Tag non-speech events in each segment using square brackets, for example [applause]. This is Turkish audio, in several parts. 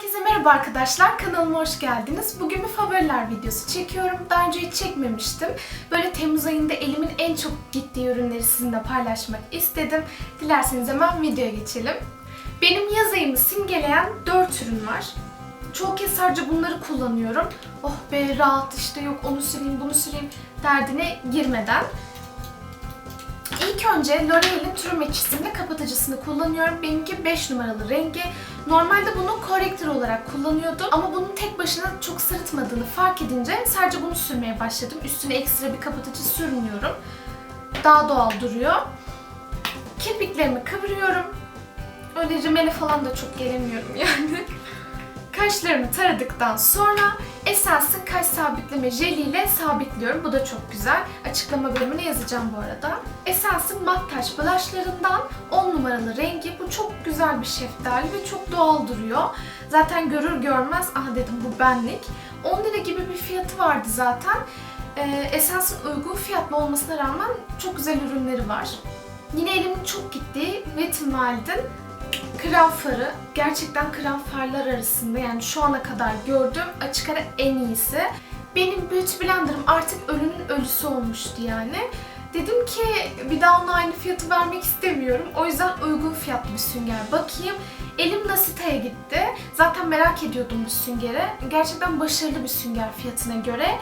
Herkese merhaba arkadaşlar. Kanalıma hoş geldiniz. Bugün bir favoriler videosu çekiyorum. Daha önce hiç çekmemiştim. Böyle Temmuz ayında elimin en çok gittiği ürünleri sizinle paylaşmak istedim. Dilerseniz hemen videoya geçelim. Benim yaz ayımı simgeleyen 4 ürün var. Çoğu kez sadece bunları kullanıyorum. Oh be rahat işte yok onu süreyim bunu süreyim derdine girmeden. İlk önce L'Oreal'in True Match isimli kapatıcısını kullanıyorum. Benimki 5 numaralı rengi. Normalde bunu korrektör olarak kullanıyordum ama bunun tek başına çok sırıtmadığını fark edince sadece bunu sürmeye başladım. Üstüne ekstra bir kapatıcı sürmüyorum. Daha doğal duruyor. Kirpiklerimi kıvırıyorum. Öyle rimele falan da çok gelemiyorum [laughs] yani. Kaşlarımı taradıktan sonra Essence'ın kaş sabitleme jeliyle sabitliyorum. Bu da çok güzel. Açıklama bölümüne yazacağım bu arada. Essence'ın mat taş blushlarından 10 numaralı rengi. Bu çok güzel bir şeftali ve çok doğal duruyor. Zaten görür görmez ah dedim bu benlik. 10 lira gibi bir fiyatı vardı zaten. Ee, Essence'ın uygun fiyatlı olmasına rağmen çok güzel ürünleri var. Yine elimin çok gittiği Wet n Wild'in krem farı gerçekten krem farlar arasında yani şu ana kadar gördüğüm açık ara en iyisi. Benim Beauty Blender'ım artık ölünün ölüsü olmuştu yani. Dedim ki bir daha ona aynı fiyatı vermek istemiyorum. O yüzden uygun fiyatlı bir sünger bakayım. Elim Nasita'ya gitti. Zaten merak ediyordum bu süngere. Gerçekten başarılı bir sünger fiyatına göre.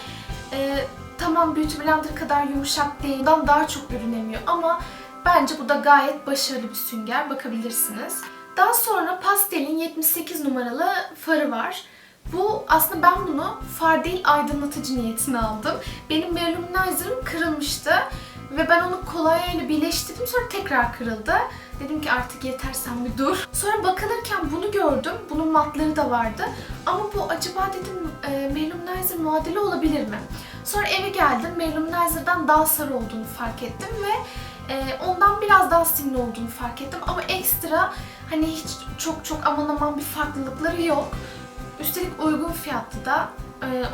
Ee, tamam Beauty Blender kadar yumuşak değil. Ondan daha çok ürün emiyor ama bence bu da gayet başarılı bir sünger. Bakabilirsiniz. Daha sonra Pastel'in 78 numaralı farı var. Bu aslında ben bunu far değil aydınlatıcı niyetine aldım. Benim Luminiser'ım kırılmıştı ve ben onu kolonya birleştirdim sonra tekrar kırıldı. Dedim ki artık yeter sen bir dur. Sonra bakılırken bunu gördüm. Bunun matları da vardı. Ama bu acaba dedim e, Luminizer muadili olabilir mi? Sonra eve geldim. Luminizer'dan daha sarı olduğunu fark ettim ve e, ondan biraz daha simli olduğunu fark ettim. Ama ekstra hani hiç çok çok aman aman bir farklılıkları yok. Üstelik uygun fiyatlı da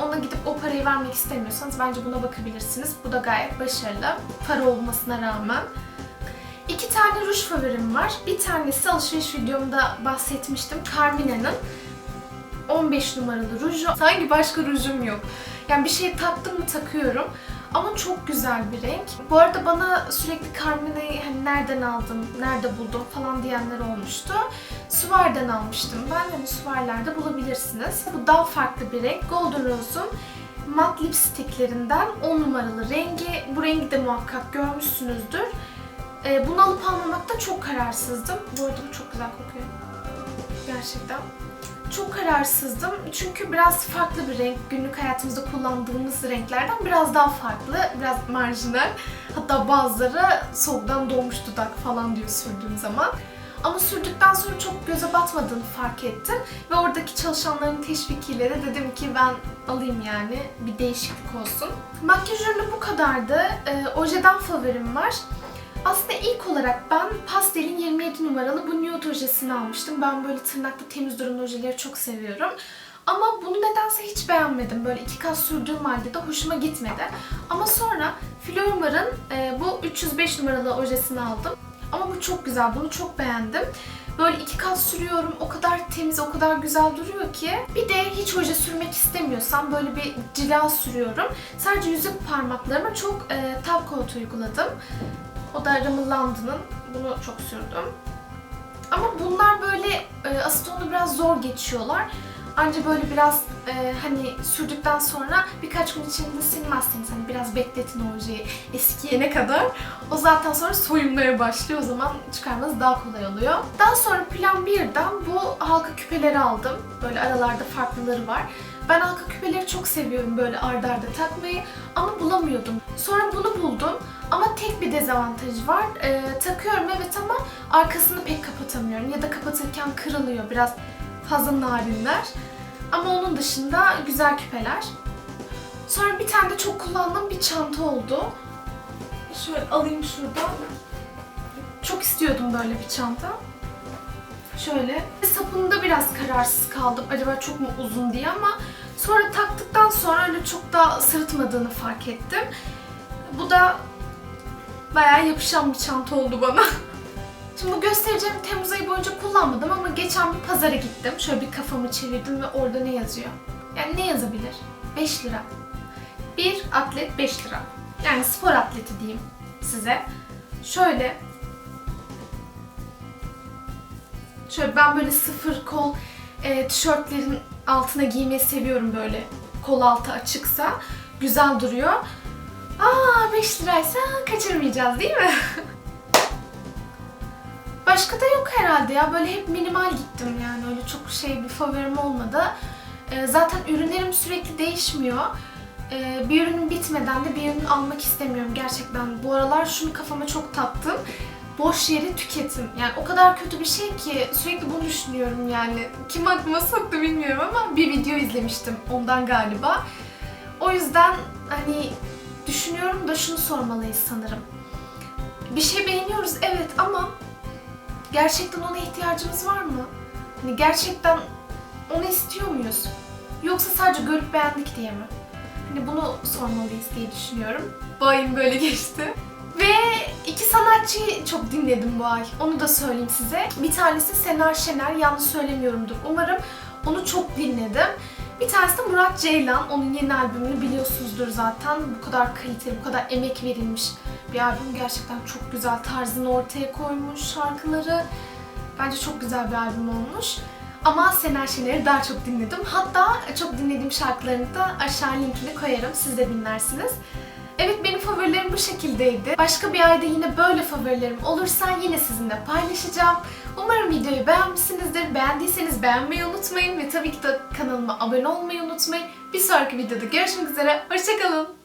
ona gidip o parayı vermek istemiyorsanız bence buna bakabilirsiniz. Bu da gayet başarılı. Para olmasına rağmen. İki tane ruj favorim var. Bir tanesi alışveriş videomda bahsetmiştim. Carmina'nın 15 numaralı ruju. Sanki başka rujum yok. Yani bir şey taktım mı takıyorum. Ama çok güzel bir renk. Bu arada bana sürekli Carmina'yı hani nereden aldım, nerede buldum falan diyenler olmuştu. Suvar'dan almıştım ben. Hani Suvar'larda bulabilirsiniz. Bu daha farklı bir renk. Golden Rose'un mat lipsticklerinden 10 numaralı rengi. Bu rengi de muhakkak görmüşsünüzdür. Ee, bunu alıp almamakta çok kararsızdım. Bu arada bu çok güzel kokuyor. Gerçekten çok kararsızdım. Çünkü biraz farklı bir renk. Günlük hayatımızda kullandığımız renklerden biraz daha farklı, biraz marjinal. Hatta bazıları soğuktan doğmuş dudak falan diyor sürdüğüm zaman. Ama sürdükten sonra çok göze batmadığını fark ettim. Ve oradaki çalışanların teşvikiyle de dedim ki ben alayım yani bir değişiklik olsun. Makyaj ürünü bu kadardı. Ee, ojeden favorim var. Aslında ilk olarak ben Pastel'in 27 numaralı bu nude ojesini almıştım. Ben böyle tırnaklı temiz duran ojeleri çok seviyorum. Ama bunu nedense hiç beğenmedim. Böyle iki kat sürdüğüm halde de hoşuma gitmedi. Ama sonra Flormar'ın e, bu 305 numaralı ojesini aldım. Ama bu çok güzel. Bunu çok beğendim. Böyle iki kat sürüyorum. O kadar temiz, o kadar güzel duruyor ki. Bir de hiç oje sürmek istemiyorsam böyle bir cila sürüyorum. Sadece yüzük parmaklarıma çok e, top coat uyguladım. O da London'ın. Bunu çok sürdüm. Ama bunlar böyle e, asitonu biraz zor geçiyorlar. Anca böyle biraz e, hani sürdükten sonra birkaç gün içinde silmezseniz hani biraz bekletin ojeyi eskiyene kadar. O zaten sonra soyunmaya başlıyor. O zaman çıkarmanız daha kolay oluyor. Daha sonra Plan 1'den bu halka küpeleri aldım. Böyle aralarda farklıları var. Ben halka küpeleri çok seviyorum böyle ardarda arda takmayı ama bulamıyordum. Sonra bunu buldum ama tek bir dezavantajı var. Ee, takıyorum evet ama arkasını pek kapatamıyorum ya da kapatırken kırılıyor biraz fazla narinler. Ama onun dışında güzel küpeler. Sonra bir tane de çok kullandığım bir çanta oldu. Şöyle alayım şuradan. Çok istiyordum böyle bir çanta. Şöyle. Sapında biraz kararsız kaldım. Acaba çok mu uzun diye ama sonra taktıktan sonra öyle çok da sırıtmadığını fark ettim. Bu da bayağı yapışan bir çanta oldu bana. [laughs] Şimdi bu göstereceğim Temmuz ayı boyunca kullanmadım ama geçen bir pazara gittim. Şöyle bir kafamı çevirdim ve orada ne yazıyor? Yani ne yazabilir? 5 lira. Bir atlet 5 lira. Yani spor atleti diyeyim size. Şöyle Şöyle ben böyle sıfır kol e, tişörtlerin altına giymeyi seviyorum böyle. Kol altı açıksa. Güzel duruyor. Aa 5 liraysa kaçırmayacağız değil mi? [laughs] Başka da yok herhalde ya. Böyle hep minimal gittim yani. Öyle çok şey bir favorim olmadı. E, zaten ürünlerim sürekli değişmiyor. E, bir ürünün bitmeden de bir ürün almak istemiyorum gerçekten. Bu aralar şunu kafama çok taktım boş yeri tüketim. Yani o kadar kötü bir şey ki sürekli bunu düşünüyorum yani. Kim aklıma soktu bilmiyorum ama bir video izlemiştim ondan galiba. O yüzden hani düşünüyorum da şunu sormalıyız sanırım. Bir şey beğeniyoruz evet ama gerçekten ona ihtiyacımız var mı? Hani gerçekten onu istiyor muyuz? Yoksa sadece görüp beğendik diye mi? Hani bunu sormalıyız diye düşünüyorum. Bu ayım böyle geçti. İki sanatçıyı çok dinledim bu ay. Onu da söyleyeyim size. Bir tanesi Senar Şener. Yanlış söylemiyorumdur. Umarım onu çok dinledim. Bir tanesi de Murat Ceylan. Onun yeni albümünü biliyorsunuzdur zaten. Bu kadar kaliteli, bu kadar emek verilmiş bir albüm. Gerçekten çok güzel. Tarzını ortaya koymuş şarkıları. Bence çok güzel bir albüm olmuş. Ama Senar Şener'i daha çok dinledim. Hatta çok dinlediğim şarkılarını da aşağı linkini koyarım. Siz de dinlersiniz. Evet benim favorilerim bu şekildeydi. Başka bir ayda yine böyle favorilerim olursa yine sizinle paylaşacağım. Umarım videoyu beğenmişsinizdir. Beğendiyseniz beğenmeyi unutmayın ve tabii ki de kanalıma abone olmayı unutmayın. Bir sonraki videoda görüşmek üzere. Hoşçakalın.